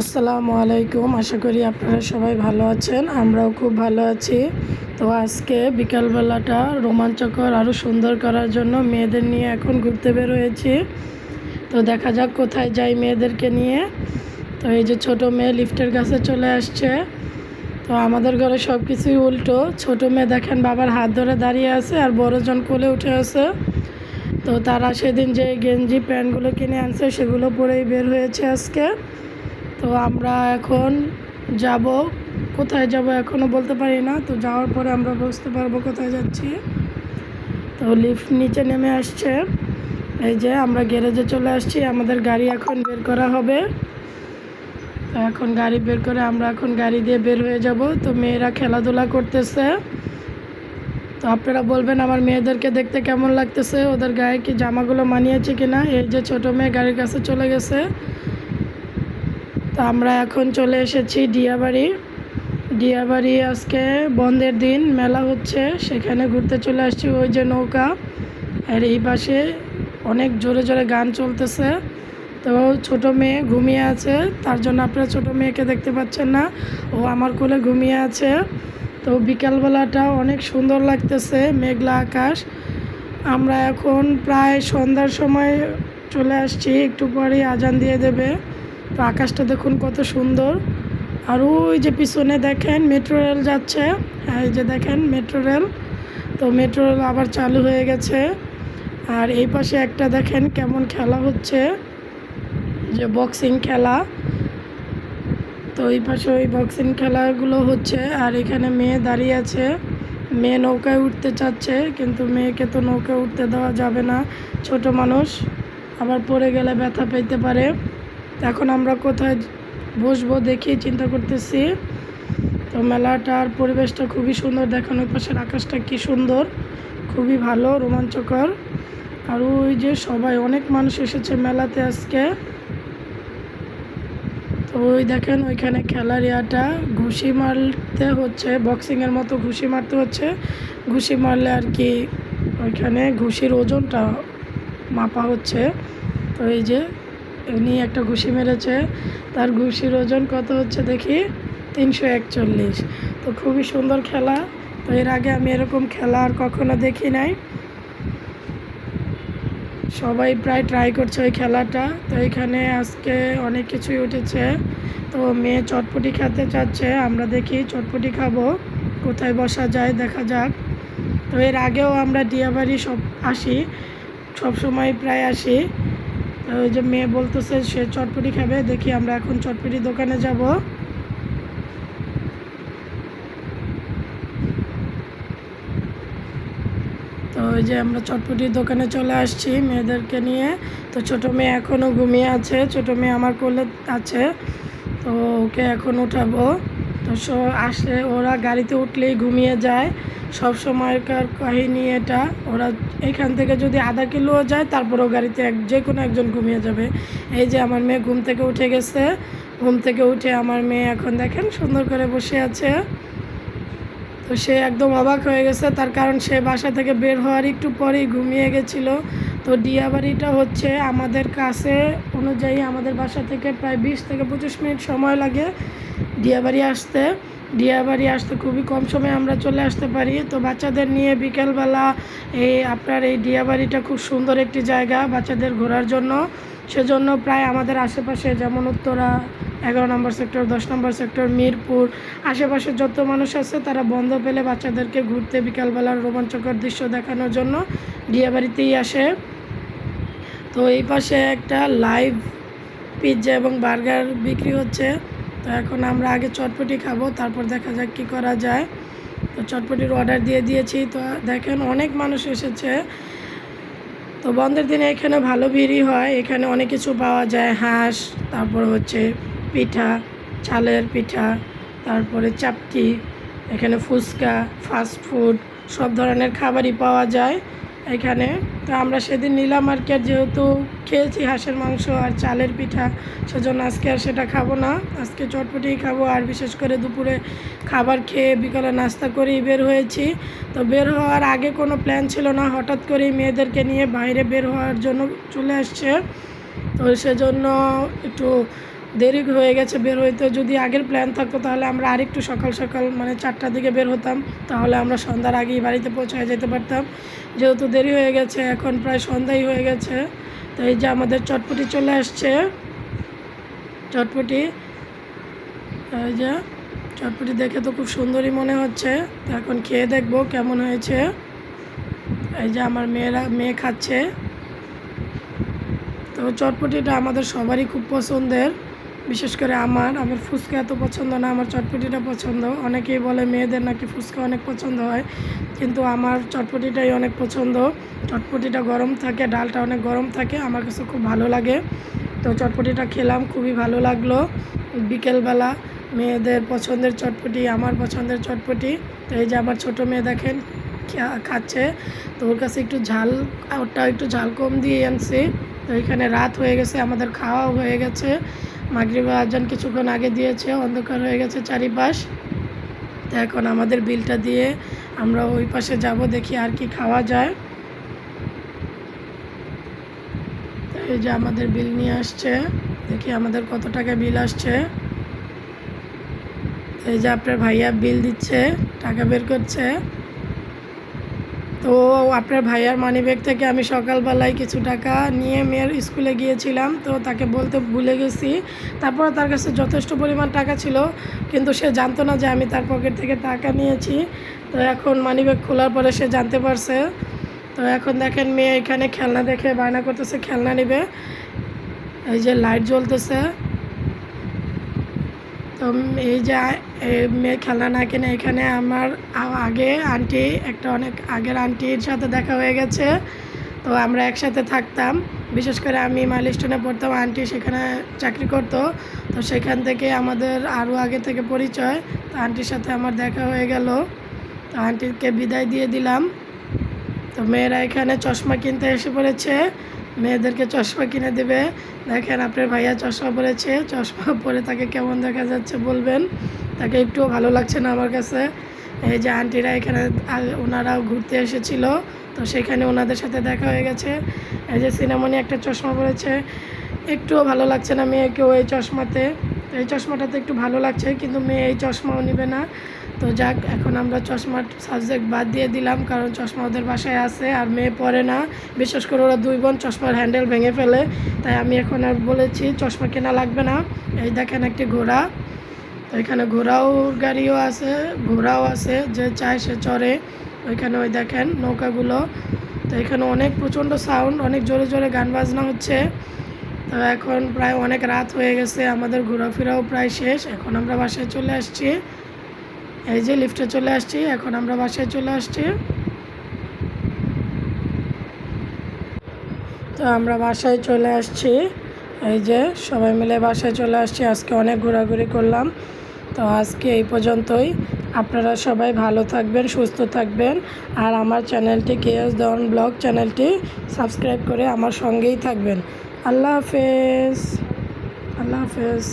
আসসালামু আলাইকুম। আশা করি আপনারা সবাই ভালো আছেন, আমরাও খুব ভালো আছি। তো আজকে বিকালবেলাটা রোমাঞ্চকর আরও সুন্দর করার জন্য মেয়েদের নিয়ে এখন ঘুরতে বের হয়েছি। তো দেখা যাক কোথায় যাই মেয়েদেরকে নিয়ে। তো এই যে ছোট মেয়ে লিফটের কাছে চলে আসছে। তো আমাদের ঘরে সব কিছুই উল্টো। ছোট মেয়ে দেখেন বাবার হাত ধরে দাঁড়িয়ে আছে আর বড়জন কোলে উঠে আছে। তো তারা সেদিন যে গেঞ্জি, প্যান্টগুলো কিনে আনছে সেগুলো পরেই বের হয়েছে আজকে। তো আমরা এখন যাব। কোথায় যাব এখনও বলতে পারি না। তো যাওয়ার পরে আমরা বুঝতে পারব কোথায় যাচ্ছি। তো লিফট নিচে নেমে আসছে। এই যে আমরা গ্যারেজে চলে আসছি। আমাদের গাড়ি এখন বের করা হবে। তো এখন গাড়ি বের করে আমরা এখন গাড়ি দিয়ে বের হয়ে যাব। তো মেয়েরা খেলাধুলা করতেছে। তো আপনারা বলবেন, আমার মেয়েদেরকে দেখতে কেমন লাগতেছে? ওদের গায়ে কি জামাগুলো মানিয়েছে কিনা? এই যে ছোটো মেয়ে গাড়ির কাছে চলে গেছে। তো আমরা এখন চলে এসেছি ডিয়াবাড়ি। ডিয়াবাড়ি আজকে বন্ধের দিন, মেলা হচ্ছে, সেখানে ঘুরতে চলে আসছি ওই যে নৌকা। আর এই পাশে অনেক জোরে জোরে গান চলতেছে। তো ছোট মেয়ে ঘুমিয়ে আছে, তার জন্য আপনারা ছোট মেয়েকে দেখতে পাচ্ছেন না, ও আমার কোলে ঘুমিয়ে আছে। তো বিকালবেলাটা অনেক সুন্দর লাগতেছে, মেঘলা আকাশ। আমরা এখন প্রায় সন্ধ্যার সময় চলে আসছি, একটু পরেই আজান দিয়ে দেবে। তো আকাশটা দেখুন কত সুন্দর। আর ওই যে পিছনে দেখেন মেট্রো রেল যাচ্ছে। এই যে দেখেন মেট্রো রেল। তো মেট্রো রেল আবার চালু হয়ে গেছে। আর এই পাশে একটা দেখেন কেমন খেলা হচ্ছে। যে বক্সিং খেলা। তো এই পাশে ওই বক্সিং খেলাগুলো হচ্ছে। আর এখানে মেয়ে দাঁড়িয়ে আছে। মেয়ে নৌকায় উঠতে চাচ্ছে, কিন্তু মেয়েকে তো নৌকায় উঠতে দেওয়া যাবে না। ছোট মানুষ। আবার পড়ে গেলে ব্যথা পেতে পারে। এখন আমরা কোথায় বসবো দেখি চিন্তা করতেছি। তো মেলাটার পরিবেশটা খুবই সুন্দর দেখেন ওই পাশের আকাশটা কি সুন্দর, খুবই ভালো, রোমাঞ্চকর। আর ওই যে সবাই, অনেক মানুষ এসেছে মেলাতে আজকে। তো ওই দেখেন ওইখানে খেলার ইয়াটা, ঘুষি মারতে হচ্ছে, বক্সিংয়ের মতো ঘুষি মারতে হচ্ছে। ঘুষি মারলে আর কি ওইখানে ঘুষির ওজনটা মাপা হচ্ছে। তো এই যে উনি একটা ঘুষি মেরেছে, তার ঘুষির ওজন কত হচ্ছে দেখি? তিনশো একচল্লিশ। তো খুবই সুন্দর খেলা। তো এর আগে আমি এরকম খেলা আর কখনো দেখি নাই। সবাই প্রায় ট্রাই করছে ওই খেলাটা। তো এখানে আজকে অনেক কিছুই উঠেছে। তো মেয়ে চটপটি খেতে চাচ্ছে, আমরা দেখি চটপটি খাব, কোথায় বসা যায় দেখা যাক। তো এর আগেও আমরা ডিয়াবাড়ি সব আসি সব সময় প্রায় আসি। ওই যে মেয়ে বলতেছে, সে চটপটি খাবে, দেখি আমরা এখন চটপটি দোকানে যাব। তো ওই যে আমরা চটপটির দোকানে চলে আসছি মেয়েদেরকে নিয়ে। তো ছোটো মেয়ে এখনও ঘুমিয়ে আছে, ছোটো মেয়ে আমার কোলে আছে, তো ওকে এখন উঠাবো। তো আসলে ওরা গাড়িতে উঠলেই ঘুমিয়ে যায়। সব সময়কার কাহিনী এটা। ওরা এখান থেকে যদি আধা কিলো যায়, তারপরেও গাড়িতে এক যে কোনো একজন ঘুমিয়ে যাবে। এই যে আমার মেয়ে ঘুম থেকে উঠে গেছে। ঘুম থেকে উঠে আমার মেয়ে এখন দেখেন সুন্দর করে বসে আছে। তো সে একদম অবাক হয়ে গেছে। তার কারণ সে বাসা থেকে বের হওয়ার একটু পরেই ঘুমিয়ে গেছিল। তো ডিয়াবাড়িটা হচ্ছে আমাদের কাছে অনুযায়ী আমাদের বাসা থেকে প্রায় বিশ থেকে পঁচিশ মিনিট সময় লাগে। ডিয়াবাড়ি আসতে ডিয়াবাড়ি আসতে খুবই কম সময়ে আমরা চলে আসতে পারি। তো বাচ্চাদের নিয়ে বিকেলবেলা এই আপনার এই ডিয়াবাড়িটা খুব সুন্দর একটি জায়গা বাচ্চাদের ঘোরার জন্য। সেজন্য প্রায় আমাদের আশেপাশে যেমন উত্তরা, এগারো নম্বর সেক্টর, দশ নম্বর সেক্টর, মিরপুর, আশেপাশে যত মানুষ আছে তারা বন্ধ পেলে বাচ্চাদেরকে ঘুরতে বিকালবেলার রোমাঞ্চকর দৃশ্য দেখানোর জন্য ডিয়াবাড়িতেই আসে। তো এই পাশে একটা লাইভ পিৎজা এবং বার্গার বিক্রি হচ্ছে। তো এখন আমরা আগে চটপটি খাব, তারপর দেখা যাক কী করা যায়। তো চটপটির অর্ডার দিয়ে দিয়েছি। তো দেখেন অনেক মানুষ এসেছে। তো বন্ধের দিনে এখানে ভালো ভিড়ই হয়। এখানে অনেক কিছু পাওয়া যায়। হাঁস, তারপর হচ্ছে পিঠা, চালের পিঠা, তারপরে চাপটি, এখানে ফুচকা ফাস্ট ফুড সব ধরনের খাবারই পাওয়া যায়। এখানে। তো আমরা সেদিন নিলাম আর কি যেহেতু খেয়েছি হাঁসের মাংস আর চালের পিঠা, সেজন্য আজকে আর সেটা খাব না। আজকে চটপটিই খাব, আর বিশেষ করে দুপুরে খাবার খেয়ে বিকালে নাস্তা করেই বের হয়েছি। তো বের হওয়ার আগে কোনো প্ল্যান ছিল না, হঠাৎ করেই মেয়েদেরকে নিয়ে বাইরে বের হওয়ার জন্য চলে আসছে। তো সেজন্য একটু দেরি হয়ে গেছে বের হইতে। যদি আগের প্ল্যান থাকতো তাহলে আমরা আরেকটু সকাল সকাল মানে চারটার দিকে বের হতাম। তাহলে আমরা সন্ধ্যার আগেই বাড়িতে পৌঁছায় যেতে পারতাম। যেহেতু দেরি হয়ে গেছে, এখন প্রায় সন্ধ্যাই হয়ে গেছে। তো এই যে আমাদের চটপটি চলে আসছে। চটপটি, এই যে চটপটি দেখে তো খুব সুন্দরই মনে হচ্ছে। তো এখন খেয়ে দেখব কেমন হয়েছে। এই যে আমার মেয়েরা, মেয়ে খাচ্ছে। তো চটপটিটা আমাদের সবারই খুব পছন্দের। বিশেষ করে আমার আমার ফুচকা এত পছন্দ না, আমার চটপটিটা পছন্দ। অনেকেই বলে মেয়েদের নাকি ফুচকা অনেক পছন্দ হয়, কিন্তু আমার চটপটিটাই অনেক পছন্দ। চটপটিটা গরম থাকে, ডালটা অনেক গরম থাকে, আমার কাছে খুব ভালো লাগে। তো চটপটিটা খেলাম, খুবই ভালো লাগল। বিকেলবেলা মেয়েদের পছন্দের চটপটি, আমার পছন্দের চটপটি। তো এই যে আমার ছোটো মেয়ে দেখেন খাচ্ছে। তো ওর কাছে একটু ঝাল ওটা একটু ঝাল কম দিয়ে আনছি। তো এখানে রাত হয়ে গেছে, আমাদের খাওয়াও হয়ে গেছে। মাগরিবা আজান কিছুক্ষণ আগে দিয়েছে, অন্ধকার হয়ে গেছে চারিপাশ। তো এখন আমাদের বিলটা দিয়ে আমরা ওই পাশে যাব, দেখি আর কি খাওয়া যায়। এই যে আমাদের বিল নিয়ে আসছে, দেখি আমাদের কত টাকা বিল আসছে। এই যে আপনার ভাইয়া বিল দিচ্ছে, টাকা বের করছে। তো আপনার ভাইয়ার মানিব্যাগ থেকে আমি সকালবেলায় কিছু টাকা নিয়ে মেয়ের স্কুলে গিয়েছিলাম, তো তাকে বলতে ভুলে গেছি। তারপরে তার কাছে যথেষ্ট পরিমাণ টাকা ছিল, কিন্তু সে জানতো না যে আমি তার পকেট থেকে টাকা নিয়েছি। তো এখন মানিব্যাগ খোলার পরে সে জানতে পারছে। তো এখন দেখেন মেয়ে এখানে খেলনা দেখে বায়না করতেছে, খেলনা নেবে। এই যে লাইট জ্বলতেছে। তো এই যে মেয়ে খেলনা না কিনে এখানে আমার আগে আন্টি, একটা অনেক আগের আন্টির সাথে দেখা হয়ে গেছে। তো আমরা একসাথে থাকতাম। বিশেষ করে আমি মাইলস্টোনে পড়তাম, আন্টি সেখানে চাকরি করতো। তো সেখান থেকে আমাদের আরও আগে থেকে পরিচয়, তো আন্টির সাথে আমার দেখা হয়ে গেল। তো আন্টিকে বিদায় দিয়ে দিলাম। তো মেয়েরা এখানে চশমা কিনতে এসে পড়েছে। মেয়েদেরকে চশমা কিনে দেবে। দেখেন আপনার ভাইয়া চশমা পরেছে। চশমা পরে তাকে কেমন দেখা যাচ্ছে বলবেন? তাকে একটুও ভালো লাগছে না আমার কাছে। এই যে আন্টিরা এখানে ওনারাও ঘুরতে এসেছিল। তো সেখানে ওনাদের সাথে দেখা হয়ে গেছে। এই যে সিনেমনি একটা চশমা পরেছে। একটুও ভালো লাগছে না মেয়েকেও এই চশমাতে। এই চশমাটাতে একটু ভালো লাগছে, কিন্তু মেয়ে এই চশমাও নেবে না। তো যাক, এখন আমরা চশমার সাবজেক্ট বাদ দিয়ে দিলাম, কারণ চশমা ওদের বাসায় আছে আর মেয়ে পরে না। বিশেষ করে ওরা দুই বোন চশমার হ্যান্ডেল ভেঙে ফেলে। তাই আমি এখন আর বলেছি, চশমা কেনা লাগবে না। এই দেখেন একটি ঘোড়া। তো এখানে ঘোড়াও, গাড়িও আছে, ঘোড়াও আছে, যে চায় সে চড়ে। ওইখানে ওই দেখেন নৌকাগুলো। তো এখানে অনেক প্রচণ্ড সাউন্ড অনেক জোরে জোরে গান বাজনা হচ্ছে। তো এখন প্রায় অনেক রাত হয়ে গেছে, আমাদের ঘোরাফেরাও প্রায় শেষ। এখন আমরা বাসায় চলে আসছি। এই যে লিফটে চলে আসছি, এখন আমরা বাসায় চলে আসছি। তো আমরা বাসায় চলে আসছি। এই যে সবাই মিলে বাসায় চলে আসছি, আজকে অনেক ঘোরাঘুরি করলাম। তো আজকে এই পর্যন্তই। আপনারা সবাই ভালো থাকবেন, সুস্থ থাকবেন। আর আমার চ্যানেলটি কেএস দন ব্লগ চ্যানেলটি সাবস্ক্রাইব করে আমার সঙ্গেই থাকবেন। আল্লাহ হাফেজ। আল্লাহ হাফেজ।